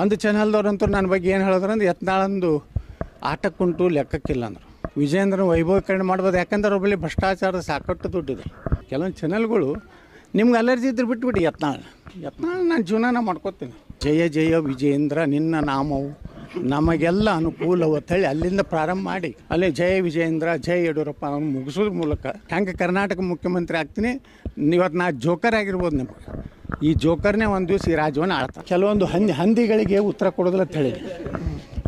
ಒಂದು ಚಾನಲ್ದವ್ರಂತೂ ನನ್ನ ಬಗ್ಗೆ ಏನು ಹೇಳಿದ್ರು ಅಂದ್ರೆ ಯತ್ನಾಳಂದು ಆಟಕ್ಕುಂಟು ಲೆಕ್ಕಕ್ಕಿಲ್ಲ ಅಂದರು ವಿಜೇಂದ್ರನ ವೈಭವೀಕರಣ ಮಾಡ್ಬೋದು. ಯಾಕಂದ್ರೆ ಒಬ್ಬಲ್ಲಿ ಭ್ರಷ್ಟಾಚಾರದ ಸಾಕಷ್ಟು ದುಡ್ಡಿದೆ ಕೆಲವೊಂದು ಚಾನಲ್ಗಳು ನಿಮ್ಗೆ ಅಲರ್ಜಿ ಇದ್ರೆ ಬಿಟ್ಬಿಡಿ ಯತ್ನಾಳ್. ಯತ್ನಾಳ ನಾನು ಜೀವನ ಮಾಡ್ಕೋತೀನಿ. ಜಯ ಜಯ ವಿಜೇಂದ್ರ ನಿನ್ನ ನಾಮವು ನಮಗೆಲ್ಲ ಅನುಕೂಲವ ಹೇಳಿ ಅಲ್ಲಿಂದ ಪ್ರಾರಂಭ ಮಾಡಿ. ಅಲ್ಲಿ ಜಯ ವಿಜಯೇಂದ್ರ, ಜಯ ಯಡಿಯೂರಪ್ಪ ಅವನು ಮುಗಿಸೋದ್ರ ಮೂಲಕ. ಹೆಂಗೆ ಕರ್ನಾಟಕ ಮುಖ್ಯಮಂತ್ರಿ ಆಗ್ತೀನಿ ಇವತ್ತು ನಾ ಜೋಕರ್ ಆಗಿರ್ಬೋದು ನಿಮ್ಗೆ. ಈ ಜೋಕರ್ನೇ ಒಂದು ದಿವಸ ಈ ರಾಜ್ಯವನ್ನು ಆಳ್ತಾರೆ ಕೆಲವೊಂದು ಹಂದಿ ಹಂದಿಗಳಿಗೆ ಉತ್ತರ ಕೊಡೋದಿಲ್ಲ ಅಂತ ಹೇಳಿ.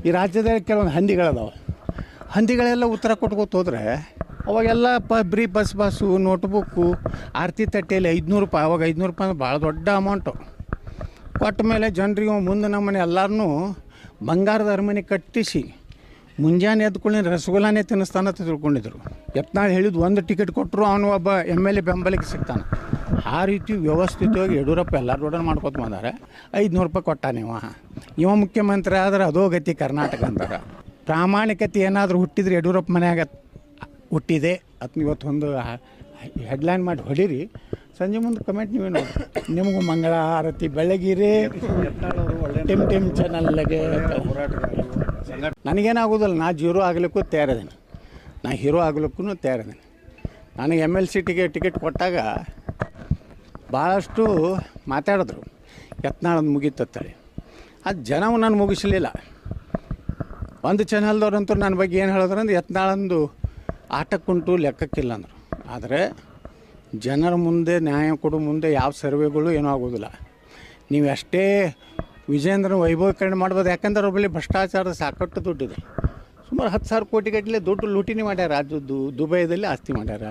ಈ ರಾಜ್ಯದಲ್ಲಿ ಕೆಲವೊಂದು ಹಂದಿಗಳದಾವೆ. ಹಂದಿಗಳೆಲ್ಲ ಉತ್ತರ ಕೊಟ್ಕೋತ ಹೋದ್ರೆ ಅವಾಗೆಲ್ಲ ಪ ಬ್ರೀ ಬಸ್ ಬಸ್ಸು, ನೋಟ್ಬುಕ್ಕು, ಆರತಿ ತಟ್ಟೆಯಲ್ಲಿ ಐದುನೂರು ರೂಪಾಯಿ, ಅವಾಗ ಐದುನೂರು ರೂಪಾಯಿ ಅಂದ್ರೆ ಭಾಳ ದೊಡ್ಡ ಅಮೌಂಟು. ಕೊಟ್ಟ ಮೇಲೆ ಜನರಿಗೆ ಮುಂದೆ ನಮ್ಮನೆ ಎಲ್ಲರನ್ನೂ ಬಂಗಾರದ ಅರಮನೆ ಕಟ್ಟಿಸಿ ಮುಂಜಾನೆ ಎದ್ಕೊಳ್ಳಿ ರಸಗುಲ್ಲಾನೇ ತಿನ್ನಿಸ್ತಾನೆ ಅಂತ ತಿಳ್ಕೊಂಡಿದ್ರು. ಯತ್ನಾಳ್ ಹೇಳಿದ್ದು ಒಂದು ಟಿಕೆಟ್ ಕೊಟ್ಟರು ಅವನು ಒಬ್ಬ ಎಂ ಎಲ್ ಎ ಬೆಂಬಲಕ್ಕೆ ಸಿಗ್ತಾನೆ. ಆ ರೀತಿ ವ್ಯವಸ್ಥಿತವಾಗಿ ಯಡಿಯೂರಪ್ಪ ಎಲ್ಲರೂ ರೋಡನ್ ಮಾಡ್ಕೊತ ಬಂದಾರೆ. ಐದುನೂರು ರೂಪಾಯಿ ಕೊಟ್ಟಾನೆ ಇವ ಇವ ಮುಖ್ಯಮಂತ್ರಿ ಆದ್ರೆ ಅದೋ ಗತಿ ಕರ್ನಾಟಕ ಅಂತಾರೆ. ಪ್ರಾಮಾಣಿಕತೆ ಏನಾದರೂ ಹುಟ್ಟಿದ್ರೆ ಯಡಿಯೂರಪ್ಪ ಮನೆಯಾಗ ಹುಟ್ಟಿದೆ. ಅಥವಾ ಇವತ್ತೊಂದು ಹೆಡ್ಲೈನ್ ಮಾಡಿ ಹೊಡೀರಿ. ಸಂಜೆ ಮುಂದೆ ಕಮೆಂಟ್ ನೀವೇ ನೋಡಿ ನಿಮಗೂ ಮಂಗಳ ಆರತಿ ಬೆಳಗಿರಿ ಟಿಮ್ ಟಿಮ್ ಚಾನಲ್ಗೆ ನನಗೇನಾಗೋದಿಲ್ಲ, ನಾ ಜೀರೋ ಆಗಲಿಕ್ಕೂ ತಯಾರಿದ್ದೀನಿ. ನಾ ಹೀರೋ ಆಗ್ಲಿಕ್ಕೂ ತಯಾರಿದ್ದೀನಿ. ನನಗೆ M L C ticket ticket ಕೊಟ್ಟಾಗ ಭಾಳಷ್ಟು ಮಾತಾಡಿದ್ರು. ಯತ್ನಾಳದ್ದು ಮುಗೀತತ್ತಳಿ ಅದು ಜನವು ನಾನು ಮುಗಿಸಲಿಲ್ಲ. ಒಂದು ಚಾನಲ್ದವ್ರಂತೂ ನನ್ನ ಬಗ್ಗೆ ಏನು ಹೇಳಿದ್ರು ಅಂದ್ರೆ ಯತ್ನಾಳಂದು ಆಟಕ್ಕುಂಟು ಲೆಕ್ಕಕ್ಕಿಲ್ಲ ಅಂದರು. ಆದರೆ ಜನರ ಮುಂದೆ, ನ್ಯಾಯ ಕೊಡೋ ಮುಂದೆ ಯಾವ ಸರ್ವೆಗಳು ಏನೂ ಆಗೋದಿಲ್ಲ. ನೀವು ವಿಜೇಂದ್ರನ ವೈಭವೀಕರಣ ಮಾಡ್ಬೋದು. ಯಾಕಂದ್ರೆ ಒಬ್ಬಲ್ಲಿ ಭ್ರಷ್ಟಾಚಾರದ ಸಾಕಷ್ಟು ದುಡ್ಡಿದೆ ಸುಮಾರು ಹತ್ತು ಸಾವಿರ ಕೋಟಿ ಗಟ್ಟಲೆ ದುಡ್ಡು ಲೂಟಿನಿ ಮಾಡ್ಯಾರ. ಅದು ದುಬೈದಲ್ಲಿ ಆಸ್ತಿ ಮಾಡ್ಯಾರ.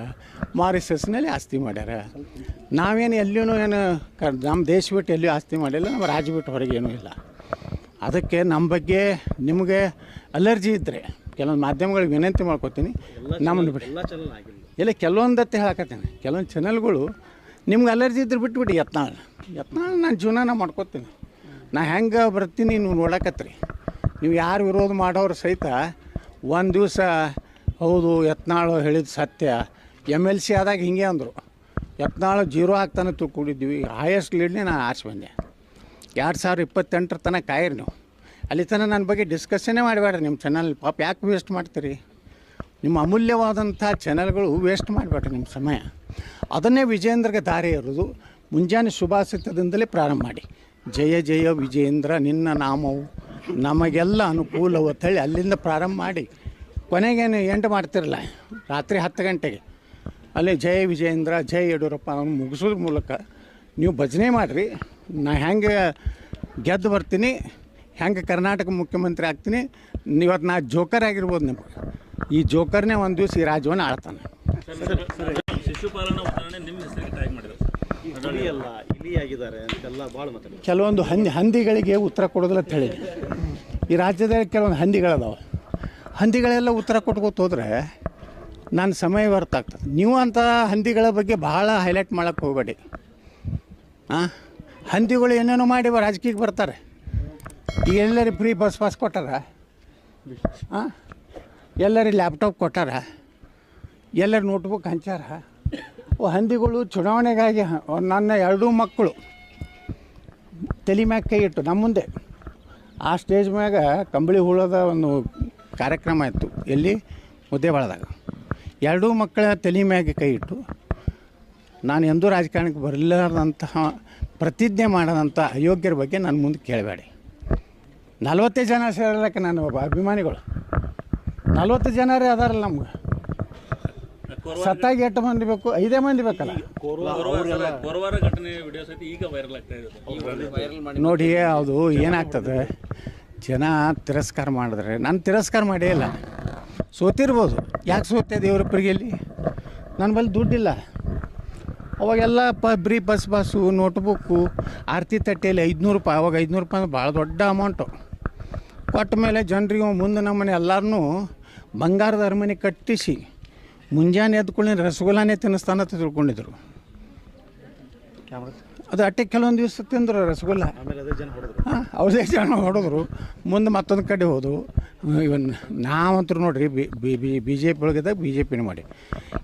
ಮಾರಿಸಸ್ನಲ್ಲಿ ಆಸ್ತಿ ಮಾಡ್ಯಾರ. ನಾವೇನು ಎಲ್ಲಿಯೂ ಏನು ಕ ನಮ್ಮ ದೇಶ ಬಿಟ್ಟು ಎಲ್ಲಿಯೂ ಆಸ್ತಿ ಮಾಡಿಲ್ಲ ನಮ್ಮ ರಾಜ್ಯ ಬಿಟ್ಟು ಹೊರಗೆ ಏನೂ ಇಲ್ಲ. ಅದಕ್ಕೆ ನಮ್ಮ ಬಗ್ಗೆ ನಿಮಗೆ ಅಲರ್ಜಿ ಇದ್ದರೆ ಕೆಲವೊಂದು ಮಾಧ್ಯಮಗಳಿಗೆ ವಿನಂತಿ ಮಾಡ್ಕೊತೀನಿ. ನಮ್ಮನ್ನು ಬಿಡಿ. ಇಲ್ಲ ಕೆಲವೊಂದತ್ತೆ ಹೇಳಕತ್ತೀನಿ. ಕೆಲವೊಂದು ಚಾನಲ್ಗಳು ನಿಮ್ಗೆ ಅಲರ್ಜಿ ಇದ್ರೆ ಬಿಟ್ಬಿಡಿ ಯತ್ನಾಳ್. ಯತ್ನಾಳ್ ನಾನು ಜೀವನ ಮಾಡ್ಕೋತೀನಿ. ನಾ ಹೆಂಗೆ ಬರ್ತೀನಿ ನೀವು ನೋಡಕತ್ರಿ. ನೀವು ಯಾರು ವಿರೋಧ ಮಾಡೋರು ಸಹಿತ ಒಂದು ದಿವಸ ಹೌದು, ಯತ್ನಾಳು ಹೇಳಿದ ಸತ್ಯ. ಎಂ ಎಲ್ ಸಿ ಆದಾಗ ಹಿಂಗೆ ಅಂದರು. ಯತ್ನಾಳು ಜೀರೋ ಆಗ್ತಾನೆ ತಿಳ್ಕೊಂಡಿದ್ವಿ ಹೈಯೆಸ್ಟ್ ಲೀಡ್ನೇ ನಾನು ಆಸೆ ಬಂದೆ. ಎರಡು ಸಾವಿರ ಇಪ್ಪತ್ತೆಂಟರ ತನಕ ಕಾಯಿರಿ ನೀವು. ಅಲ್ಲಿ ತನಕ ನನ್ನ ಬಗ್ಗೆ ಡಿಸ್ಕಷನ್ನೇ ಮಾಡಬೇಡ್ರಿ ನಿಮ್ಮ ಚಾನಲ್ ಪಾಪ ಯಾಕೆ ವೇಸ್ಟ್ ಮಾಡ್ತೀರಿ? ನಿಮ್ಮ ಅಮೂಲ್ಯವಾದಂಥ ಚಾನಲ್ಗಳು ವೇಸ್ಟ್ ಮಾಡಬೇಡ್ರಿ ನಿಮ್ಮ ಸಮಯ. ಅದನ್ನೇ ವಿಜೇಂದ್ರಗೆ ದಾರಿ ಇರೋದು ಮುಂಜಾನೆ ಶುಭಾಷಿತದಿಂದಲೇ ಪ್ರಾರಂಭ ಮಾಡಿ. ಜಯ ಜಯ ವಿಜೇಂದ್ರ ನಿನ್ನ ನಾಮವು. ನಮಗೆಲ್ಲ ಅನುಕೂಲವ ತಳಿ ಅಲ್ಲಿಂದ ಪ್ರಾರಂಭ ಮಾಡಿ ಕೊನೆಗೇನು ಎಂಟು ಮಾಡ್ತಿರಲ್ಲ, ರಾತ್ರಿ ಹತ್ತು ಗಂಟೆಗೆ. ಅಲ್ಲಿ ಜಯ ವಿಜೇಂದ್ರ ಜಯ ಯಡಿಯೂರಪ್ಪ ಅವನು ಮುಗಿಸೋದ್ರ ಮೂಲಕ ನೀವು ಭಜನೆ ಮಾಡಿರಿ, ನಾ ಹೆಂಗೆ ಗೆದ್ದು ಬರ್ತೀನಿ ಹೆಂಗೆ ಕರ್ನಾಟಕ ಮುಖ್ಯಮಂತ್ರಿ ಆಗ್ತೀನಿ, ಇವತ್ತು ನಾ ಜೋಕರ್ ಆಗಿರ್ಬೋದು ನಿಮ್ಗೆ. ಈ ಜೋಕರ್ನೇ ಒಂದು ದಿವಸ ಈ ರಾಜ್ಯವನ್ನು ಆಳ್ತಾನೆ. ಕೆಲವೊಂದು ಹಂದಿ ಹಂದಿಗಳಿಗೆ ಉತ್ತರ ಕೊಡೋದಿಲ್ಲ ಅಂತ ಹೇಳಿ. ಈ ರಾಜ್ಯದಲ್ಲಿ ಕೆಲವೊಂದು ಹಂದಿಗಳದಾವೆ. ಹಂದಿಗಳೆಲ್ಲ ಉತ್ತರ ಕೊಟ್ಕೋತ ಹೋದ್ರೆ ನನ್ನ ಸಮಯ ವ್ಯರ್ಥ ಆಗ್ತದೆ ನೀವು ಅಂತ ಹಂದಿಗಳ ಬಗ್ಗೆ ಭಾಳ ಹೈಲೈಟ್ ಮಾಡೋಕ್ಕೆ ಹೋಗಬೇಡಿ. ಹಾಂ ಹಂದಿಗಳು ಏನೇನೋ ಮಾಡಿ ರಾಜಕೀಯಕ್ಕೆ ಬರ್ತಾರೆ. ಈಗ ಎಲ್ಲರಿಗೆ ಫ್ರೀ ಬಸ್ ಪಾಸ್ ಕೊಟ್ಟಾರ? ಹಾಂ ಎಲ್ಲರಿಗೆ ಲ್ಯಾಪ್ಟಾಪ್ ಕೊಟ್ಟಾರ? ಎಲ್ಲರ ನೋಟ್ಬುಕ್ ಹಂಚಾರ ಹಂದಿಗಳು ಚುನಾವಣೆಗಾಗಿ ನನ್ನ ಎರಡೂ ಮಕ್ಕಳು. ತಲೆ ಮ್ಯಾಗ ಕೈ ಇಟ್ಟು, ನಮ್ಮ ಮುಂದೆ. ಆ ಸ್ಟೇಜ್ ಮ್ಯಾಗ ಕಂಬಳಿ ಹುಳದ ಒಂದು ಕಾರ್ಯಕ್ರಮ ಇತ್ತು, ಎಲ್ಲಿ? ಮುದ್ದೇಬಾಳದಾಗ ಎರಡೂ ಮಕ್ಕಳ ತಲೆ ಮ್ಯಾಗೆ ಕೈ ಇಟ್ಟು, ನಾನು ಎಂದೂ ರಾಜಕಾರಣಕ್ಕೆ ಬರಲಾರ್ದಂತಹ ಪ್ರತಿಜ್ಞೆ ಮಾಡದಂಥ ಅಯೋಗ್ಯರ ಬಗ್ಗೆ ನನ್ನ ಮುಂದೆ ಕೇಳಬೇಡಿ. ನಲ್ವತ್ತೇ ಜನ ಸೇರಲಕ್ಕೆ ನಾನು ಒಬ್ಬ ಅಭಿಮಾನಿಗಳು. ನಲ್ವತ್ತು ಜನರೇ ಅದಾರಲ್ಲ ನಮ್ಗೆ. ಸತ್ತಾಗಿ ಎಷ್ಟು ಮಂದಿ ಬೇಕು? ಐದೇ ಮಂದಿ ಬೇಕಲ್ಲ? ಕೋರವಾರ ಕೋರವಾರ ಘಟನೆ ವಿಡಿಯೋ ಸಹಿತ ಈಗ ವೈರಲ್ ಆಗ್ತಾ ಇದೆ. ನೋಡಿ ಅದು ಏನಾಗ್ತದೆ? ಜನ ತಿರಸ್ಕಾರ ಮಾಡಿದ್ರೆ ನಾನು ತಿರಸ್ಕಾರ ಮಾಡೇ ಇಲ್ಲ. ಸೋತಿರ್ಬೋದು. ಯಾಕೆ ಸೋತೆ ದೇವ್ರಪ್ಪರಿಗೆ ಇಲ್ಲಿ? ನನ್ನ ಬಳಿ ದುಡ್ಡಿಲ್ಲ. ಅವಾಗೆಲ್ಲ ಪ ಬ್ರೀ ಬಸ್ ಬಸ್ಸು ನೋಟ್ಬುಕ್ಕು ಆರತಿ ತಟ್ಟೆಯಲ್ಲಿ ಐದುನೂರು ರೂಪಾಯಿ ಅವಾಗ ಐದುನೂರು ರೂಪಾಯಿ ಅಂದ್ರೆ ಭಾಳ ದೊಡ್ಡ ಅಮೌಂಟು ಕೊಟ್ಟ ಮೇಲೆ ಜನರಿಗೆ ಮುಂದೆ ನಮ್ಮನೆ ಎಲ್ಲರನ್ನೂ ಬಂಗಾರದ ಅರಮನೆ ಕಟ್ಟಿಸಿ. ಮುಂಜಾನೆ ಎದ್ಕೊಳ್ಳಿ ರಸಗುಲ್ಲಾನೇ ತಿನ್ನಿಸ್ತಾನ ಅಂತ ತಿಳ್ಕೊಂಡಿದ್ರು. ಅದು ಅಟ್ಟೆ ಕೆಲವೊಂದು ದಿವಸ ತಿಂದರು ರಸಗುಲ್ಲ. ಹಾಂ ಅವ್ರದೇ ಜನ ಹೊಡೆದ್ರು. ಮುಂದೆ ಮತ್ತೊಂದು ಕಡೆ ಹೋದವು ಇವನ್ ನಾವಂತೂ ನೋಡ್ರಿ B B B B J P ಒಳಗಿದಾಗ B J ಪಿನ ಮಾಡಿ.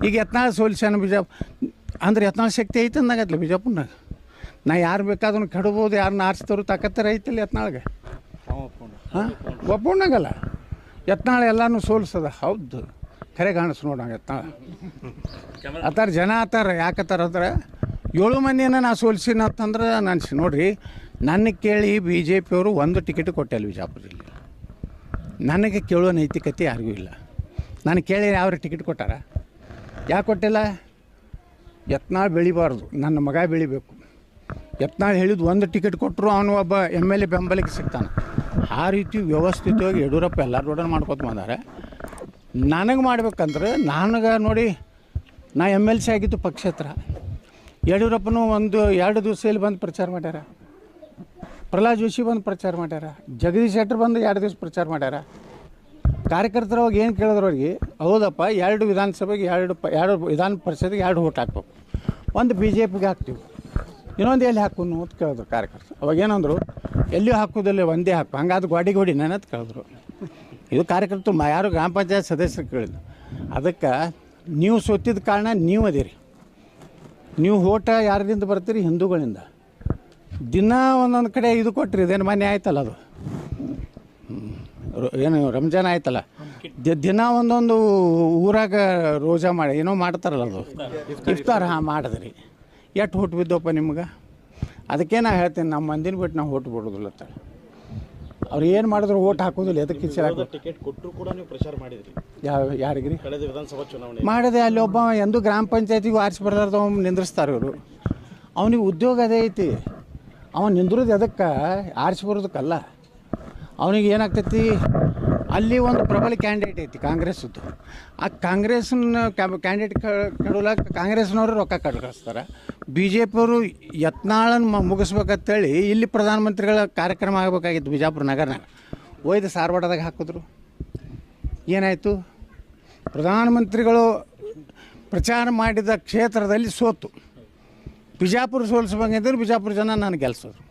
ಈಗ ಎತ್ನಾಳ ಸೋಲ್ಸ್ಯಾನ ಬಿಜಾಪ್ ಅಂದ್ರೆ ಎತ್ನಾಳ ಶಕ್ತಿ ಐತೆ ಅಂದಾಗತ್ಲ ಬಿಜಾಪುರ್ನಾಗ. ನಾ ಯಾರು ಬೇಕಾದ್ರೂ ಕೆಡಬೋದು ಯಾರನ್ನ ಆರಿಸ್ತವ್ರು ತಾಕತ್ತರ ಐತಿಲ್ಲ ಯತ್ನಾಳ್ಗೆ. ಹಾಂ ಒಪ್ಪಣ್ಣಗಲ್ಲ ಯತ್ನಾಳ ಎಲ್ಲಾನು ಸೋಲ್ಸದ. ಹೌದು. ಖರೆ ಕಾಣಿಸ್ ನೋಡ ಆತರ ಜನ ಆತಾರ ಯಾಕತ್ತಾರ ಅಂದ್ರೆ ಏಳು ಮಂದಿನ ನಾ ಸೋಲ್ಸಿನ ಅಂತಂದ್ರೆ ನಾನು ನೋಡ್ರಿ, ನನ್ನ ಕೇಳಿ ಬಿ ಜೆ ಪಿಯವರು ಒಂದು ಟಿಕೆಟ್ ಕೊಟ್ಟಿಲ್ಲ ಬಿಜಾಪುರ ಜಿಲ್ಲೆ ನನಗೆ ಕೇಳೋ ನೈತಿಕತೆ ಯಾರಿಗೂ ಇಲ್ಲ. ನಾನು ಕೇಳಿ ಯಾವ ಟಿಕೆಟ್ ಕೊಟ್ಟಾರ? ಯಾಕೆ ಕೊಟ್ಟಿಲ್ಲ? ಯತ್ನಾಳ್ ಬೆಳಿಬಾರ್ದು, ನನ್ನ ಮಗ ಬೆಳಿಬೇಕು. ಯತ್ನಾಳ್ ಹೇಳಿದ ಒಂದು ಟಿಕೆಟ್ ಕೊಟ್ಟರು ಅವನು ಒಬ್ಬ ಎಂ ಎಲ್ ಎ ಬೆಂಬಲಕ್ಕೆ ಸಿಗ್ತಾನೆ. ಆ ರೀತಿ ವ್ಯವಸ್ಥಿತವಾಗಿ ಯಡಿಯೂರಪ್ಪ ಎಲ್ಲರೂ ಮಾಡ್ಕೊತ ಬಂದಾರೆ. ನನಗೆ ಮಾಡ್ಬೇಕಂದ್ರೆ ನನಗೆ ನೋಡಿ, ನಾ ಎಂ ಎಲ್ ಸಿ ಆಗಿದ್ದು ಪಕ್ಷೇತ್ರ. ಯಡಿಯೂರಪ್ಪನೂ ಒಂದು ಎರಡು ದಿವಸ ಇಲ್ಲಿ ಬಂದು ಪ್ರಚಾರ ಮಾಡ್ಯಾರ. ಪ್ರಹ್ಲಾದ್ ಜೋಶಿ ಬಂದು ಪ್ರಚಾರ ಮಾಡ್ಯಾರ. ಜಗದೀಶ್ ಶೆಟ್ಟರ್ ಬಂದು ಎರಡು ದಿವಸ ಪ್ರಚಾರ ಮಾಡ್ಯಾರ. ಕಾರ್ಯಕರ್ತರ ಅವಾಗ ಏನು ಕೇಳಿದ್ರು ಅವ್ರಿಗೆ, ಹೌದಪ್ಪ, ಎರಡು ವಿಧಾನಸಭೆಗೆ ಎರಡು ಪ, ಎರಡು ವಿಧಾನ ಪರಿಷತ್ಗೆ ಎರಡು ಓಟ್ ಹಾಕ್ಬೇಕು. ಒಂದು ಬಿ ಜೆ ಪಿಗೆ ಹಾಕ್ತೀವಿ. ಇನ್ನೊಂದು ಎಲ್ಲಿ ಹಾಕೋನು ಅಂತ ಕೇಳಿದ್ರು ಕಾರ್ಯಕರ್ತರು. ಅವಾಗ ಏನಂದರು ಎಲ್ಲಿಯೂ ಹಾಕೋದಿಲ್ಲ ಒಂದೇ ಹಾಕು, ಹಂಗಾದ್ರೆ ಗೋಡಿ ಗೋಡಿ ಅಂತ ಕೇಳಿದ್ರು. ಇದು ಕಾರ್ಯಕರ್ತರು ಯಾರು ಗ್ರಾಮ ಪಂಚಾಯತ್ ಸದಸ್ಯರು ಕೇಳಿದ್ರು ಅದಕ್ಕೆ ನೀವು ಸೋತಿದ್ದ ಕಾರಣ ನೀವು ಅದೀರಿ. ನೀವು ಓಟ ಯಾರದಿಂದ ಬರ್ತೀರಿ? ಹಿಂದೂಗಳಿಂದ. ದಿನ ಒಂದೊಂದು ಕಡೆ ಇದು ಕೊಟ್ರಿ, ಇದೇನು ಮನೆ ಆಯ್ತಲ್ಲ ಅದು? ಏನು ರಂಜಾನ್ ಆಯ್ತಲ್ಲ? ದಿನ ಒಂದೊಂದು ಊರಾಗ ರೋಜಾ ಮಾಡಿ ಏನೋ ಮಾಡ್ತಾರಲ್ಲ ಅದು? ಇಫ್ತಾರ ಹಾಂ ಮಾಡಿದ್ರಿ. ಎಷ್ಟು ಹೊಟ್ಟು ಬಿದ್ದಪ್ಪ ನಿಮ್ಗೆ? ಅದಕ್ಕೆ ನಾ ಹೇಳ್ತೀನಿ ನಮ್ಮ ಮಂದಿನ ಬಿಟ್ಟು ನಾವು ಹೊಟ್ಟು ಬಿಡೋದಿಲ್ಲ ಅವ್ರು ಏನು ಮಾಡಿದ್ರು ಓಟ್ ಹಾಕೋದಿಲ್ಲ ಎದಕ್ಕೆ ಹಾಕೋ ಟಿಕೆಟ್ ಕೊಟ್ಟರು ಕೂಡ ನೀವು ಪ್ರಚಾರ ಮಾಡಿದ್ರಿ. ಯಾವ ಯಾರಿಗ್ರಿ? ಕಳೆದ ವಿಧಾನಸಭಾ ಚುನಾವಣೆ. ಮಾಡಿದೆ ಅಲ್ಲಿ ಒಬ್ಬ ಎಂದು ಗ್ರಾಮ ಪಂಚಾಯತಿಗೂ ಆರಿಸಿ ಅವ್ನು ನಿಂದ್ರಿಸ್ತಾರೆ ಇವರು. ಅವನಿಗೆ ಉದ್ಯೋಗ ಅದೇ ಐತಿ. ಅವನು ನಿಂದ್ರದು ಎದಕ್ಕೆ? ಆರಿಸಿ ಬರೋದಕ್ಕಲ್ಲ. ಅವನಿಗೆ ಏನಾಗ್ತೈತಿ? ಅಲ್ಲಿ ಒಂದು ಪ್ರಬಲ ಕ್ಯಾಂಡಿಡೇಟ್ ಐತಿ ಕಾಂಗ್ರೆಸ್ದು ಆ ಕಾಂಗ್ರೆಸ್ನ ಕ್ಯಾಂಡಿಡೇಟ್ ಕೆಡಲಕ್ಕೆ ಕಾಂಗ್ರೆಸ್ನವರು ರೊಕ್ಕ ಕಳ್ಸ್ತಾರೆ. ಬಿ ಜೆ ಪಿಯವರು ಯತ್ನಾಳನ್ ಮ ಮುಗಿಸ್ಬೇಕಂತೇಳಿ ಇಲ್ಲಿ ಪ್ರಧಾನಮಂತ್ರಿಗಳ ಕಾರ್ಯಕ್ರಮ ಆಗಬೇಕಾಗಿತ್ತು ಬಿಜಾಪುರ ನಗರನಾಗ. ಒಯ್ದು ಸಾರವಾಡದಾಗ ಹಾಕಿದ್ರು. ಏನಾಯಿತು? ಪ್ರಧಾನಮಂತ್ರಿಗಳು ಪ್ರಚಾರ ಮಾಡಿದ ಕ್ಷೇತ್ರದಲ್ಲಿ ಸೋತು. ಬಿಜಾಪುರ ಸೋಲಿಸ್ಬೇಕಂದ್ರೆ ಬಿಜಾಪುರ ಜನ ನಾನು ಗೆಲ್ಸೋರು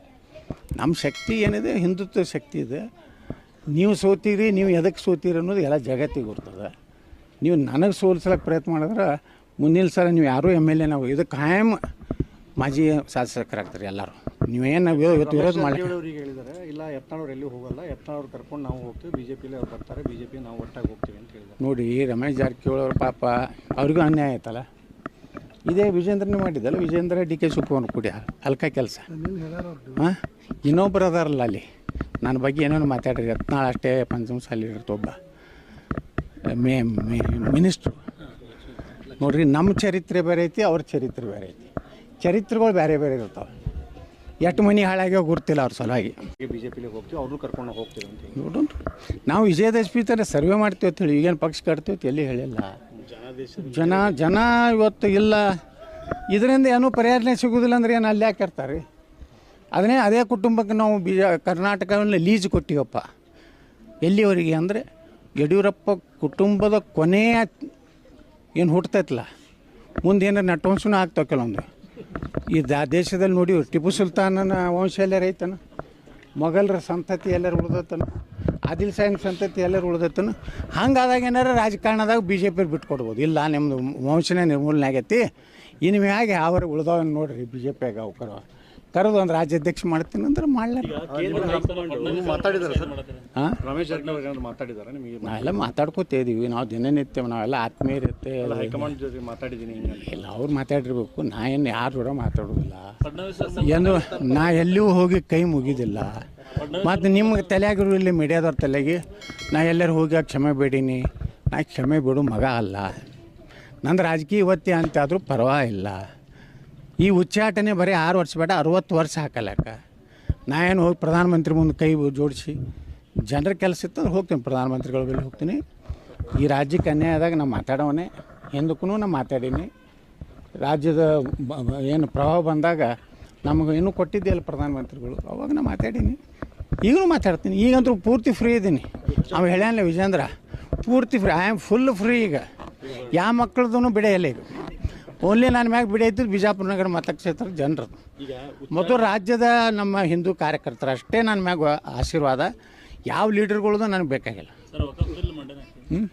ನಮ್ಮ ಶಕ್ತಿ ಏನಿದೆ? ಹಿಂದುತ್ವ ಶಕ್ತಿ ಇದೆ. ನೀವು ಸೋತೀರಿ ನೀವು ಎದಕ್ಕೆ ಸೋತೀರಿ ಅನ್ನೋದು ಎಲ್ಲ ಜಗತ್ತಿಗೆ ಗೊತ್ತದ ನೀವು ನನಗೆ ಸೋಲ್ಸಲಕ್ಕೆ ಪ್ರಯತ್ನ ಮಾಡಿದ್ರೆ ಮುಂದಿನ ಸಲ ನೀವು ಯಾರೂ ಎಂ ಎಲ್ ಎ ನಾವು ಇದು ಕಾಯಂ ಮಾಜಿ ಶಾಸಕರಾಗ್ತಾರೆ ಎಲ್ಲರೂ. ನೀವೇನು ಇವತ್ತು ವಿರೋಧ ಮಾಡಿ ಹೇಳಿದ್ದಾರೆ ಇಲ್ಲ ಯತ್ನಾಳವ್ರು ಎಲ್ಲಿ ಹೋಗಲ್ಲ ಯತ್ನಾಳವ್ರು ಕರ್ಕೊಂಡು ನಾವು ಹೋಗ್ತೀವಿ ಬಿ ಜೆ ಪಿಲೇ ಅವ್ರು ಬರ್ತಾರೆ ಪಿ ನಾವು ಒಟ್ಟಾಗಿ ಹೋಗ್ತೀವಿ ಅಂತ ಹೇಳಿದ್ದಾರೆ ನೋಡಿ ರಮೇಶ್ ಜಾರಕಿಹೊಳಿ ಅವ್ರ ಪಾಪ ಅವ್ರಿಗೂ ಅನ್ಯಾಯ ಆಯ್ತಲ್ಲ? ಇದೇ ವಿಜೇಂದ್ರನೇ ಮಾಡಿದ್ದಲ್ಲ ವಿಜೇಂದ್ರ ಡಿ ಕೆ ಶಿವಕುಮಾರ್ ಕೂಡಿ ಅಲ್ಕ ಕೆಲಸ. ಹಾಂ? ಇನ್ನೊಬ್ಬರು ಅದಾರಲ್ಲ ಅಲ್ಲಿ. ನನ್ನ ಬಗ್ಗೆ ಏನೇನು ಮಾತಾಡ್ರಿ ರತ್ನಾಳ್ ಅಷ್ಟೇ ಪಂಚಮಸಾಲಿ ಒಬ್ಬ. ಮೇ ಮೇ ಮಿನಿಸ್ಟ್ರು. ನೋಡ್ರಿ ನಮ್ಮ ಚರಿತ್ರೆ ಬೇರೆ ಐತಿ ಅವ್ರ ಚರಿತ್ರೆ ಬೇರೆ ಐತಿ. ಚರಿತ್ರೆಗಳು ಬೇರೆ ಬೇರೆ ಇರ್ತಾವೆ. ಎಷ್ಟು ಮನೆ ಹಾಳಾಗ್ಯೋ ಗುರ್ತಿಲ್ಲ ಅವ್ರ ಸಲುವಾಗಿ. ಬಿಜೆಪಿಲಿ ಹೋಗ್ತೀವಿ ಅವ್ರನ್ನೂ ಕರ್ಕೊಂಡು ಹೋಗ್ತೀವಿ ಅಂತ ನೋಡೋಣ. ನಾವು ವಿಜಯದಶಮಿ ಥರ ಸರ್ವೆ ಮಾಡ್ತೀವಿ ಅಂತ ಹೇಳಿ ಈಗೇನು ಪಕ್ಷ ಕಟ್ತೀವಿ ಎಲ್ಲಿ ಹೇಳಿಲ್ಲ. ಜನ ಜನ ಇವತ್ತು ಇಲ್ಲ. ಇದರಿಂದ ಏನೂ ಪರಿಹಾರನೇ ಸಿಗೋದಿಲ್ಲ ಅಂದ್ರೆ ಏನು ಅಲ್ಲಿ ಹಾಕಿರ್ತಾರೆ ಅದನ್ನೇ ಅದೇ ಕುಟುಂಬಕ್ಕೆ ನಾವು ಬೀಜ ಕರ್ನಾಟಕವನ್ನು ಲೀಜ್ ಕೊಟ್ಟಿವಪ್ಪ. ಎಲ್ಲಿವರೆಗೆ ಅಂದರೆ ಯಡಿಯೂರಪ್ಪ ಕುಟುಂಬದ ಕೊನೆಯ ಏನು ಹುಟ್ಟತೈತಲ್ಲ ಮುಂದೆ ನಟವಂಶನೂ ಆಗ್ತಾವೆ ಕೆಲವೊಂದು. ಈ ದಾ ದೇಶದಲ್ಲಿ ನೋಡಿ ಟಿಪ್ಪು ಸುಲ್ತಾನನ ವಂಶ ಎಲ್ಲರ ಐತನ? ಮೊಘಲರ ಸಂತತಿ ಎಲ್ಲರೂ ಉಳ್ದತನ? ಆದಿಲ್ ಸಾಯಿನ ಸಂತತಿ ಎಲ್ಲರೂ ಉಳ್ದತನ? ಹಂಗಾದಾಗ ಏನಾರ ರಾಜಕಾರಣದಾಗ ಬಿ ಜೆ ಪಿ ಬಿಟ್ಕೊಡ್ಬೋದು. ಇಲ್ಲ ನಿಮ್ಮದು ವಂಶನೇ ನಿರ್ಮೂಲನೆ ಆಗೈತಿ. ಇನ್ನು ಮ್ಯಾಗೆ ಯಾವ ಉಳ್ದವ ನೋಡ್ರಿ ಬಿ ಜೆ ಪಿಯಾಗ ಅವ್ಕರ. ಕರೆದು ಒಂದು ರಾಜ್ಯಾಧ್ಯಕ್ಷ ಮಾಡ್ತೀನಿ ಅಂದ್ರೆ ಮಾಡ್ಲಾರ. ಹಾಂ? ರಮೇಶ್ ಜಾರಕಿಹೊಳಿ ಏನಾದ್ರು ಮಾತಾಡಿದ್ದಾರೆ ನಿಮಗೆ ನಾವೆಲ್ಲ ಮಾತಾಡ್ಕೋತಾ ಇದೀವಿ. ನಾವು ದಿನನಿತ್ಯ ನಾವೆಲ್ಲ ಆತ್ಮೀಯರತ್ತೆ ಹೈಕಮಾಂಡ್ ಜೊತೆ ಮಾತಾಡಿದ್ದೀನಿ ಇಲ್ಲ ಅವ್ರು ಮಾತಾಡಿರ್ಬೇಕು. ನಾ ಏನು ಯಾರು ಕೂಡ ಮಾತಾಡೋದಿಲ್ಲ. ಏನು ನಾ ಎಲ್ಲಿಯೂ ಹೋಗಿ ಕೈ ಮುಗಿದಿಲ್ಲ. ಮತ್ತು ನಿಮ್ಗೆ ತಲೆಯಾಗಿರು ಇಲ್ಲಿ ಮೀಡಿಯಾದವ್ರ ತಲೆಗೆ ನಾ ಎಲ್ಲರೂ ಹೋಗಿ ಕ್ಷಮೆ ಬೇಡೀನಿ. ನಾ ಕ್ಷಮೆ ಬಿಡು ಮಗ ಅಲ್ಲ. ನಂದು ರಾಜಕೀಯ ಇವತ್ತಿ ಅಂತಾದರೂ ಪರವಾಗಿಲ್ಲ ಈ ಉಚ್ಚಾಟನೆ ಬರೀ ಆರು ವರ್ಷ ಬೇಡ, ಅರುವತ್ತು ವರ್ಷ ಹಾಕಲಕ್ಕ ನಾ ಏನು ಹೋಗಿ ಪ್ರಧಾನಮಂತ್ರಿ ಮುಂದೆ ಕೈ ಜೋಡಿಸಿ, ಜನರ ಕೆಲಸ ಇತ್ತು ಹೋಗ್ತೀನಿ, ಪ್ರಧಾನಮಂತ್ರಿಗಳ ಬಳಿ ಹೋಗ್ತೀನಿ. ಈ ರಾಜ್ಯಕ್ಕೆ ಅನ್ಯಾಯ ಆದಾಗ ನಾನು ಮಾತಾಡೋವನೇ ಹಿಂದಕ್ಕೂ ನಾನು ಮಾತಾಡೀನಿ. ರಾಜ್ಯದ ಏನು ಪ್ರಭಾವ ಬಂದಾಗ ನಮಗೆ ಇನ್ನೂ ಕೊಟ್ಟಿದ್ದೆಯಲ್ಲ ಪ್ರಧಾನಮಂತ್ರಿಗಳು, ಅವಾಗ ನಾನು ಮಾತಾಡೀನಿ. ಈಗಲೂ ಮಾತಾಡ್ತೀನಿ, ಈಗಂತೂ ಪೂರ್ತಿ ಫ್ರೀ ಇದ್ದೀನಿ ಅವ ಹೇಳ್ಯಾನಲ್ಲ ವಿಜೇಂದ್ರ ಪೂರ್ತಿ free I am full free ಈಗ. ಯಾವ ಮಕ್ಕಳದೂ ಬಿಡೆಯಲ್ಲ ಈಗ. ಓನ್ಲಿ ನನ್ನ ಮ್ಯಾಗ ಬಿಡಿ ಐತಿದ್ದು ಬಿಜಾಪುರ ನಗರ ಮತಕ್ಷೇತ್ರ ಜನರು. ಮತ್ತು ರಾಜ್ಯದ ನಮ್ಮ ಹಿಂದೂ ಕಾರ್ಯಕರ್ತರು ಅಷ್ಟೇ ನನ್ನ ಮ್ಯಾಗ ಆಶೀರ್ವಾದ. ಯಾವ ಲೀಡರ್ಗಳದ್ದು ನನಗೆ ಬೇಕಾಗಿಲ್ಲ. ಹ್ಞೂ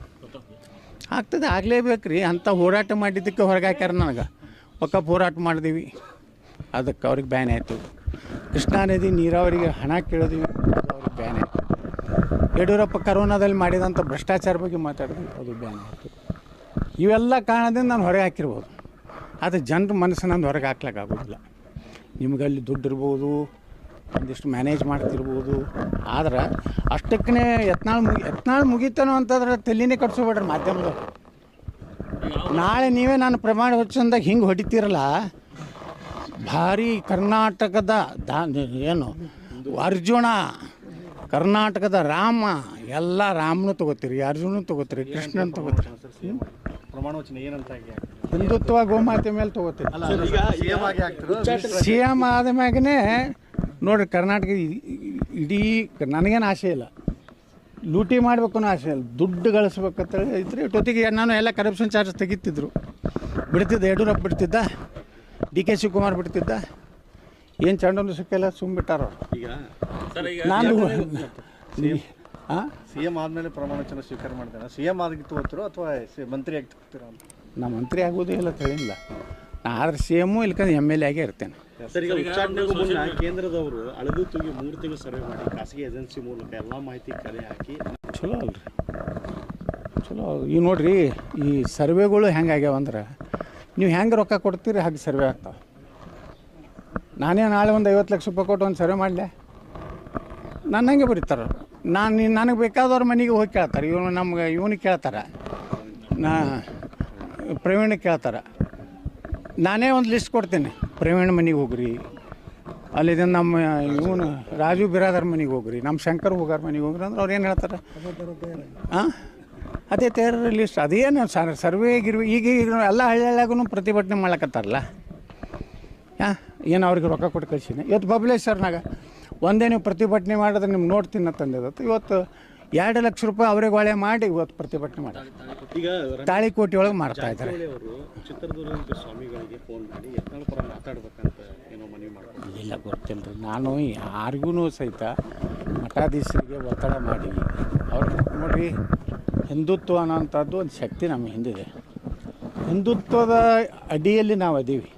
ಆಗ್ತದೆ. ಆಗಲೇಬೇಕು ರೀ ಅಂಥ ಹೋರಾಟ ಮಾಡಿದ್ದಕ್ಕೆ ಹೊರಗೆ ಹಾಕ್ಯಾರ ನನಗೆ. ಒಕ್ಕಪ್ಪ ಹೋರಾಟ ಮಾಡಿದೀವಿ. ಅದಕ್ಕೆ ಅವ್ರಿಗೆ ಬ್ಯಾನ್ ಆಯಿತು. ಕೃಷ್ಣಾ ನದಿ ನೀರಾವರಿಗೆ ಹಣ ಕೇಳಿದ್ವಿ. ಅವ್ರಿಗೆ ಬ್ಯಾನ್ ಆಯಿತು. ಯಡಿಯೂರಪ್ಪ ಕರೋನಾದಲ್ಲಿ ಮಾಡಿದಂಥ ಭ್ರಷ್ಟಾಚಾರ ಬಗ್ಗೆ ಮಾತಾಡಿದ್ವಿ ಅದು ಬ್ಯಾನ್ ಆಯಿತು. ಇವೆಲ್ಲ ಕಾರಣದಿಂದ ನಾನು ಹೊರಗೆ ಹಾಕಿರ್ಬೋದು ಆದರೆ ಜನರ ಮನಸ್ಸನ್ನು ಹೊರಗೆ ಹಾಕ್ಲಿಕ್ಕಾಗೋದಿಲ್ಲ ನಿಮ್ಗೆ ಅಲ್ಲಿ ದುಡ್ಡು ಇರ್ಬೋದು, ಒಂದಿಷ್ಟು ಮ್ಯಾನೇಜ್ ಮಾಡ್ತಿರ್ಬೋದು. ಆದ್ರೆ ಅಷ್ಟಕ್ಕೇ ಯತ್ನಾಳ್ ಮುಗಿ, ಯತ್ನಾಳ್ ಮುಗಿತಾನೋ ಅಂತಂದ್ರೆ ತಲೆನೇ ಕಟ್ಸೋಬೇಡ್ರಿ ಮಾಧ್ಯಮದವ್ರು. ನಾಳೆ ನೀವೇ ನಾನು ಪ್ರಮಾಣ ವಚನದಾಗ ಹಿಂಗೆ ಹೊಡಿತೀರಲ್ಲ, ಭಾರಿ ಕರ್ನಾಟಕದ ದಾ, ಏನು, ಅರ್ಜುನ, ಕರ್ನಾಟಕದ ರಾಮ, ಎಲ್ಲ ರಾಮನು ತಗೋತೀರಿ ಅರ್ಜುನೂ ತಗೋತೀರಿ, ಕೃಷ್ಣನ ತಗೋತೀರಿ. ಪ್ರಮಾಣ ವಚನ ಏನಂತ ಹಿಂದುತ್ವ ಗೋಮಾತೆ ಮೇಲೆ ತಗೋತೀವಿ ಸಿ ಎಂ ಆದ ಮ್ಯಾಗನೇ ನೋಡ್ರಿ ಕರ್ನಾಟಕ ಇಡೀ ನನಗೇನು ಆಸೆ ಇಲ್ಲ. ಲೂಟಿ ಮಾಡಬೇಕು ಅನ್ನೋ ಆಸೆ ಇಲ್ಲ. ದುಡ್ಡು ಗಳಿಸ್ಬೇಕಂತ ಇದ್ರೆ ಜೊತೆಗೆ ನಾನು ಎಲ್ಲ ಕರಪ್ಷನ್ ಚಾರ್ಜ್ ತೆಗಿತಿದ್ರು. ಬಿಡ್ತಿದ್ದ ಯಡಿಯೂರಪ್ಪ ಬಿಡ್ತಿದ್ದ ಡಿ ಕೆ ಶಿವಕುಮಾರ್ ಬಿಡ್ತಿದ್ದ. ಏನು ಚಂಡನು ಸಿಕ್ಕಿಲ್ಲ ಸುಮ್ಬಿಟ್ಟಾರ ಈಗ ಸರ್ ಈಗ ನಾನು ಹಾಂ ಸಿ ಎಂ ಆದಮೇಲೆ ಪ್ರಮಾಣ ವಚನ ಸ್ವೀಕಾರ ಮಾಡ್ತಾರೆ. ಸಿ ಎಂ ಆಗಿ ತಗೋತಿರೋ ಅಥವಾ ಸಿ- ಮಂತ್ರಿ ಆಗಿ ತಗೋತೀರೋ ಅಂತ? ನಾ ಮಂತ್ರಿ ಆಗೋದೇ ಇಲ್ಲ ತಿಳಿಲ್ಲ ನಾ ಆದ್ರೆ ಸಿ ಎಮ್ಮು ಇಲ್ಕಂದ್ರೆ ಎಂ ಎಲ್ ಎ ಆಗೇ ಇರ್ತೇನೆ. ಸರ್ ಈಗ ಉಚ್ಚಾಟನೆಗೂ ಮುನ್ನ ಕೇಂದ್ರದವರು ಅಳೆದು ತೂಗಿ ಮೂರು ತಿಂಗಳು ಸರ್ವೆ ಮಾಡಿ ಖಾಸಗಿ ಏಜೆನ್ಸಿ ಮೂಲಕ ಎಲ್ಲ ಮಾಹಿತಿ ಕಲೆ ಹಾಕಿ ಚಲೋ ಅಲ್ರಿ. ಚಲೋ ಈಗ ನೋಡ್ರಿ ಈ ಸರ್ವೆಗಳು ಹೆಂಗೆ ಆಗ್ಯಾವ ಅಂದ್ರೆ ನೀವು ಹೆಂಗೆ ರೊಕ್ಕ ಕೊಡ್ತೀರಿ ಹಾಗೆ ಸರ್ವೆ ಆಗ್ತಾವೆ. ನಾನೇ ನಾಳೆ ಒಂದು ಐವತ್ತು ಲಕ್ಷ ರೂಪಾಯಿ ಕೊಟ್ಟು ಒಂದು ಸರ್ವೆ ಮಾಡಲೆ. ನನ್ನಂಗೆ ಬರೀತಾರೆ. ನಾನು ನನಗೆ ಬೇಕಾದವ್ರ ಮನೆಗೆ ಹೋಗಿ ಕೇಳ್ತಾರೆ. ಇವನು ನಮ್ಗೆ ಇವನಿಗೆ ಕೇಳ್ತಾರೆ. ನಾ ಪ್ರವೀಣಿಗೆ ಕೇಳ್ತಾರೆ. ನಾನೇ ಒಂದು ಲಿಸ್ಟ್ ಕೊಡ್ತೀನಿ. ಪ್ರವೀಣ್ ಮನೆಗೆ ಹೋಗ್ರಿ. ಅಲ್ಲಿದ ನಮ್ಮ ಇವನು ರಾಜು ಬಿರಾದರ್ ಮನೆಗೆ ಹೋಗ್ರಿ. ನಮ್ಮ ಶಂಕರ್ ಹೋಗಾರ ಮನೆಗೆ ಹೋಗ್ರಿ ಅಂದ್ರೆ ಅವ್ರು ಏನು ಹೇಳ್ತಾರೆ? ಹಾಂ ಅದೇ ತೇರ ಲಿಸ್ಟ್ ಅದೇನು ಸರ್, ಸರ್ವೇ ಗಿರ್ವೆ ಈಗ ಎಲ್ಲ ಎಲ್ಲ ಹಳ್ಳಿಯಾಗೂ ಪ್ರತಿಭಟನೆ ಮಾಡ್ಲಕತ್ತಾರಲ್ಲ? ಹಾಂ ಏನು ಅವ್ರಿಗೆ ರೊಕ್ಕ ಕೊಟ್ಟು ಕಳ್ಸೀನಿ? ಇವತ್ತು ಬಬ್ಲೇಶ್ವರ್ನಾಗ ಒಂದೇ ನೀವು ಪ್ರತಿಭಟನೆ ಮಾಡಿದ್ರೆ ನಿಮ್ಗೆ ನೋಡ್ತೀನಿ ತಂದಿದ್ದತ್ತು ಇವತ್ತು ಎರಡು ಲಕ್ಷ ರೂಪಾಯಿ ಅವರಿಗೆ ಒಳ್ಳೆ ಮಾಡಿ ಇವತ್ತು ಪ್ರತಿಭಟನೆ ಮಾಡಿ. ಈಗ ತಾಳಿಕೋಟೆ ಒಳಗೆ ಮಾಡ್ತಾ ಇದ್ದಾರೆ. ಅವರು ಚಿತ್ರದುರ್ಗದ ಸ್ವಾಮಿಗಳಿಗೆ ಫೋನ್ ಮಾಡಿ ಮಾತಾಡ್ಬೇಕಂತ ಏನೋ ಮನವಿ ಮಾಡ್ಕೊಂಡು ಇಲ್ಲ ಗೊತ್ತಿಲ್ಲ ನಾನು ಯಾರಿಗೂ ಸಹಿತ ಮಠಾಧೀಶರಿಗೆ ಒತ್ತಡ ಮಾಡಿ ಅವ್ರು ನೋಡ್ರಿ ಹಿಂದುತ್ವ ಅನ್ನೋಂಥದ್ದು ಒಂದು ಶಕ್ತಿ ನಮ್ಮ ಹಿಂದಿದೆ. ಹಿಂದುತ್ವದ ಅಡಿಯಲ್ಲಿ ನಾವು ಅದೀವಿ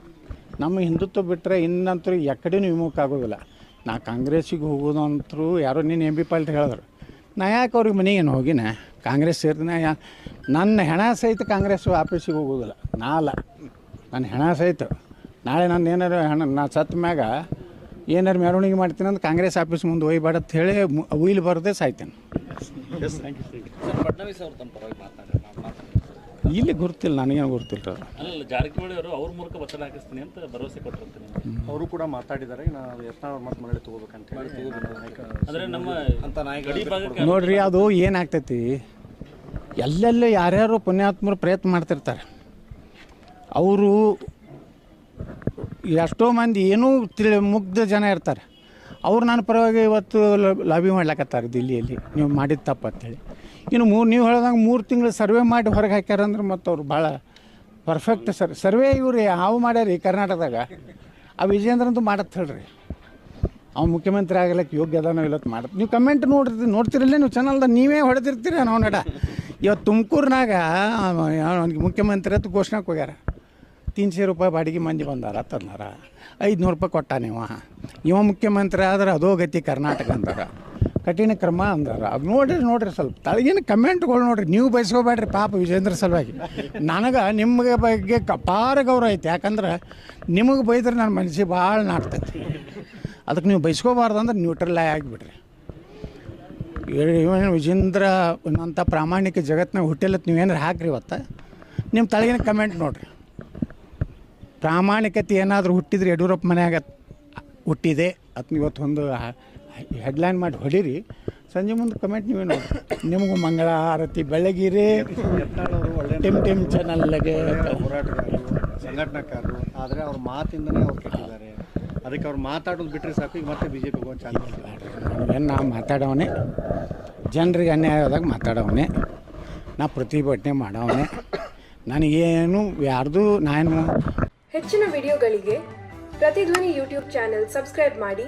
ನಮ್ಮ ಹಿಂದುತ್ವ ಬಿಟ್ಟರೆ ಇನ್ನಂತರೂ ಎಕಡೆನೂ ವಿಮುಖ ಆಗೋದಿಲ್ಲ. ನಾ ಕಾಂಗ್ರೆಸ್ಸಿಗೆ ಹೋಗೋದು ಅಂತರೂ ಯಾರೋ ನೀನು ಎಂ ಬಿ ಪಾಲ್ಟ್ ಹೇಳಿದ್ರು. ನಾ ಯಾಕೆ ಅವ್ರಿಗೆ ಮನೆಗೇನು ಹೋಗಿನ ಕಾಂಗ್ರೆಸ್ ಸೇರಿದ ಯಾ ನನ್ನ ಹೆಣ ಸಹಿತ ಕಾಂಗ್ರೆಸ್ ಆಫೀಸಿಗೆ ಹೋಗೋದಿಲ್ಲ. ನಾ ಅಲ್ಲ ನನ್ನ ಹೆಣ ಸಹಿತ. ನಾಳೆ ನಾನು ಏನಾರು ಹೆಣ ನಾ ಸತ್ತ ಮ್ಯಾಗ ಏನಾರು ಮೆರವಣಿಗೆ ಮಾಡ್ತೀನಿ ಅಂದ್ರೆ ಕಾಂಗ್ರೆಸ್ ಆಫೀಸ್ ಮುಂದೆ ಒಯ್ಬೇಡ ಅಂತ ಹೇಳಿ ಉಯ್ಲು ಬರದೆ ಸಾಯ್ತೇನೆ ಫಡ್ನವೀಸ್ ಅವ್ರು ತಮ್ಮ ಪರವಾಗಿ ಮಾತನಾಡಿ ಇಲ್ಲಿ ಗುರುತಿಲ್ಲ ನನಗೇನು ಗುರ್ತಿಲ್ಲ. ಅದು ಅಲ್ಲ ಜಾರಕಿಹೊಳಿ ಅವರು ಅವ್ರ ಮೂಲಕ ಒತ್ತಡ ಹಾಕಿಸ್ತೀನಿ ಅಂತ ಭರವಸೆ ಕೊಟ್ಟಿರ್ತೀನಿ. ಅವರು ಕೂಡ ಮಾತಾಡಿದ್ದಾರೆ ನಾವು ಯತ್ನಾಳ್ ಮತ್ತೆ ಮರಳಿ ತಗೋಬೇಕಂತ ಹೇಳಿ. ಅಂದ್ರೆ ನಮ್ಮ ಅಂತ ಗಡಿ ಭಾಗಕ್ಕೆ ನೋಡ್ರಿ ಅದು ಏನಾಗ್ತೈತಿ? ಎಲ್ಲೆಲ್ಲ ಯಾರ್ಯಾರು ಪುಣ್ಯಾತ್ಮರು ಪ್ರಯತ್ನ ಮಾಡ್ತಿರ್ತಾರೆ ಅವರು ಎಷ್ಟೋ ಮಂದಿ ಏನೂ ತಿಳಿ ಮುಗ್ಧ ಜನ ಇರ್ತಾರೆ. ಅವ್ರು ನನ್ನ ಪರವಾಗಿ ಇವತ್ತು ಲಾಬಿ ಮಾಡ್ಲಕತ್ತಾರೆ ದಿಲ್ಲಿಯಲ್ಲಿ. ನೀವು ಮಾಡಿದ ತಪ್ಪು ಅಂತೇಳಿ ಇನ್ನು ಮೂರು ನೀವು ಹೇಳ್ದಂಗೆ ಮೂರು ತಿಂಗಳು ಸರ್ವೆ ಮಾಡಿ ಹೊರಗೆ ಹಾಕ್ಯಾರ ಅಂದ್ರೆ ಮತ್ತು ಅವ್ರು ಭಾಳ ಪರ್ಫೆಕ್ಟ್ ಸರ್. ಸರ್ವೆ ಇವ್ರಿ ಹಾವು ಮಾಡ್ಯಾರಿ ಕರ್ನಾಟಕದಾಗ? ಆ ವಿಜಯೇಂದ್ರ ಅಂತೂ ಮಾಡತ್ತೆ ಹೇಳ್ರಿ. ಅವ್ನು ಮುಖ್ಯಮಂತ್ರಿ ಆಗಲಿಕ್ಕೆ ಯೋಗ್ಯ ಅದಾನೋ ಇವತ್ತು ಮಾಡತ್ತೆ ನೀವು ಕಮೆಂಟ್ ನೋಡ್ರಿ ನೋಡ್ತಿರಲ್ಲ ನೀವು ಚಾನಲ್ದಾಗ ನೀವೇ ಹೊಡೆದಿರ್ತೀರಿ ನಾವು ನಡ. ಇವತ್ತು ತುಮಕೂರಿನಾಗ ಅವ್ನಿಗೆ ಮುಖ್ಯಮಂತ್ರಿ ಅಂತ ಘೋಷಣೆ ಹೋಗ್ಯಾರ. ತೀನ್ಶೆ ರೂಪಾಯಿ ಬಾಡಿಗೆ ಮಂದಿ ಬಂದಾರ ತಂದಾರ ಐದುನೂರು ರೂಪಾಯಿ ಕೊಟ್ಟ ನೀವು. ಇವ ಮುಖ್ಯಮಂತ್ರಿ ಆದ್ರೆ ಅದೋ ಗತಿ ಕರ್ನಾಟಕ ಅಂದಾರ ಕಠಿಣ ಕ್ರಮ ಅಂದ್ರೆ. ಅದು ನೋಡ್ರಿ ನೋಡ್ರಿ ಸ್ವಲ್ಪ. ತಳಗಿನ ಕಮೆಂಟ್ಗಳು ನೋಡ್ರಿ. ನೀವು ಬಯಸ್ಕೋಬೇಡ್ರಿ ಪಾಪ ವಿಜೇಂದ್ರ ಸಲುವಾಗಿ. ನನಗೆ ನಿಮಗೆ ಬಗ್ಗೆ ಅಪಾರ ಗೌರವ ಐತೆ. ಯಾಕಂದ್ರೆ ನಿಮಗೆ ಬೈದ್ರೆ ನನ್ನ ಮನಸ್ಸಿಗೆ ಭಾಳ ನಾಡ್ತೈತಿ ಅದಕ್ಕೆ ನೀವು ಬಯಸ್ಕೋಬಾರ್ದು ಅಂದ್ರೆ ನ್ಯೂಟ್ರಲ್ ಆಗಿಬಿಡ್ರಿ. ಇವನು ವಿಜೇಂದ್ರ ಅನ್ನೋಂಥ ಪ್ರಾಮಾಣಿಕ ಜಗತ್ತಿನಾಗ ಹುಟ್ಟಿಲತ್ತು ನೀವೇನಾರು ಹಾಕ್ರಿ ಇವತ್ತು? ನಿಮ್ಮ ತಳಗಿನ ಕಮೆಂಟ್ ನೋಡ್ರಿ. ಪ್ರಾಮಾಣಿಕತೆ ಏನಾದರೂ ಹುಟ್ಟಿದ್ರೆ ಯಡಿಯೂರಪ್ಪ ಮನೆಯಾಗ ಹುಟ್ಟಿದೆ. ಅದನ್ನ ಇವತ್ತು ಒಂದು ಹೆಡ್ಲೈನ್ ಮಾಡಿ ಹೊಡೀರಿ. ಸಂಜೆ ಮುಂದೆ ಕಮೆಂಟ್ ನೀವೇ ನೋಡಿ ನಿಮಗೂ ಮಂಗಳ ಆರತಿ ಬೆಳಗಿರಿ. ಯತ್ನಾಳ್ ಅವರು ಒಳ್ಳೆ ಟಿಮ್ ಟಿಮ್ ಚಾನಲ್ಗೆ ಹೋರಾಟಗಾರರು ಸಂಘಟನಾಕಾರರು ಆದರೆ ಅವ್ರ ಮಾತಿಂದನೇ ಅವ್ರು ಕೆಟ್ಟಿದ್ದಾರೆ. ಅದಕ್ಕೆ ಅವ್ರು ಮಾತಾಡೋದು ಬಿಟ್ಟರೆ ಸಾಕು ಈಗ ಮತ್ತೆ ಬಿ ಜೆ ಪಿಗೆ ಒಂದು ಚಾನ್ಸ್ ಏನು ನಾ ಮಾತಾಡವನೇ? ಜನರಿಗೆ ಅನ್ಯಾಯ ಆದಾಗ ಮಾತಾಡವನೇ. ನಾ ಪ್ರತಿಭಟನೆ ಮಾಡವನೇ. ನನಗೇನು ಯಾರ್ದು ನಾನು ಹೆಚ್ಚಿನ ವಿಡಿಯೋಗಳಿಗೆ ಪ್ರತಿಧ್ವನಿ ಯೂಟ್ಯೂಬ್ ಚಾನೆಲ್ ಸಬ್ಸ್ಕ್ರೈಬ್ ಮಾಡಿ.